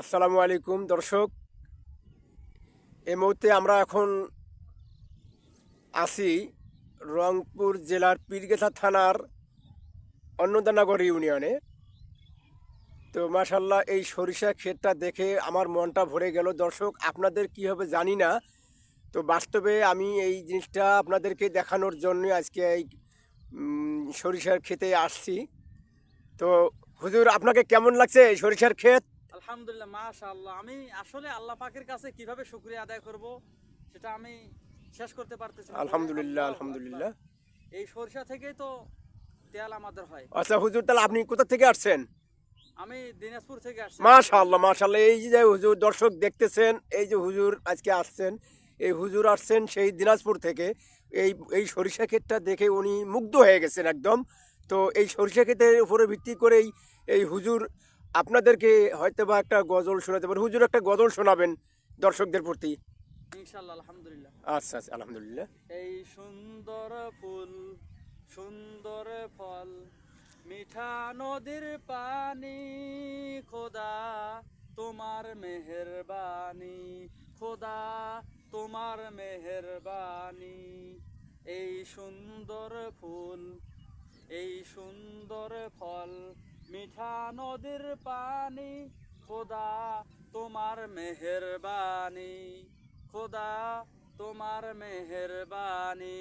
আসসালামু আলাইকুম, দর্শক। এই মুহূর্তে আমরা এখন আছি রংপুর জেলার পীরগেছা থানার অন্নদানগর ইউনিয়নে। তো মাশাল্লাহ এই সরিষা ক্ষেতটা দেখে আমার মনটা ভরে গেল। দর্শক, আপনাদের কি হবে জানি না। তো বাস্তবে আমি এই জিনিসটা আপনাদেরকে দেখানোর জন্য আজকে এই সরিষার ক্ষেতে আসছি। তো হুজুর, আপনাকে কেমন লাগছে সরিষার ক্ষেত? আলহামদুলিল্লাহ মাশাআল্লাহ। আমি আসলে আল্লাহ পাকের কাছে কীভাবে শুকরিয়া আদায় করব সেটা আমি শেষ করতে পারতেছি। আলহামদুলিল্লাহ আলহামদুলিল্লাহ। এই সরিষা থেকেই তো তেল আমাদের হয়। আচ্ছা হুজুর তাহলে আপনি কোথা থেকে আসছেন? আমি দিনাজপুর থেকে আসছি। মাশাআল্লাহ মাশাআল্লাহ। এই যে হুজুর দর্শক দেখতেছেন এই যে হুজুর আজকে আসছেন এই হুজুর আসছেন সেই দিনাজপুর থেকে। এই এই সরিষা ক্ষেতটা দেখে উনি মুগ্ধ হয়ে গেছেন একদম। তো এই সরিষা ক্ষেতের উপরে ভিত্তি করেই এই হুজুর আপনাদেরকে হয়তো বা একটা গজল শোনাতে পারেন হুজুর একটা গজল শোনাবেন দর্শকদের প্রতি। ইনশাআল্লাহ আলহামদুলিল্লাহ। আচ্ছা আচ্ছা আলহামদুলিল্লাহ। এই সুন্দর ফুল সুন্দর ফল মিঠা নদীর পানি খোদা তোমার মেহেরবানি খোদা তোমার মেহেরবানি। এই সুন্দর ফুল এই সুন্দর ফল মিঠা নদীর পানি খোদা তোমার মেহেরবানি খোদা তোমার মেহেরবানি।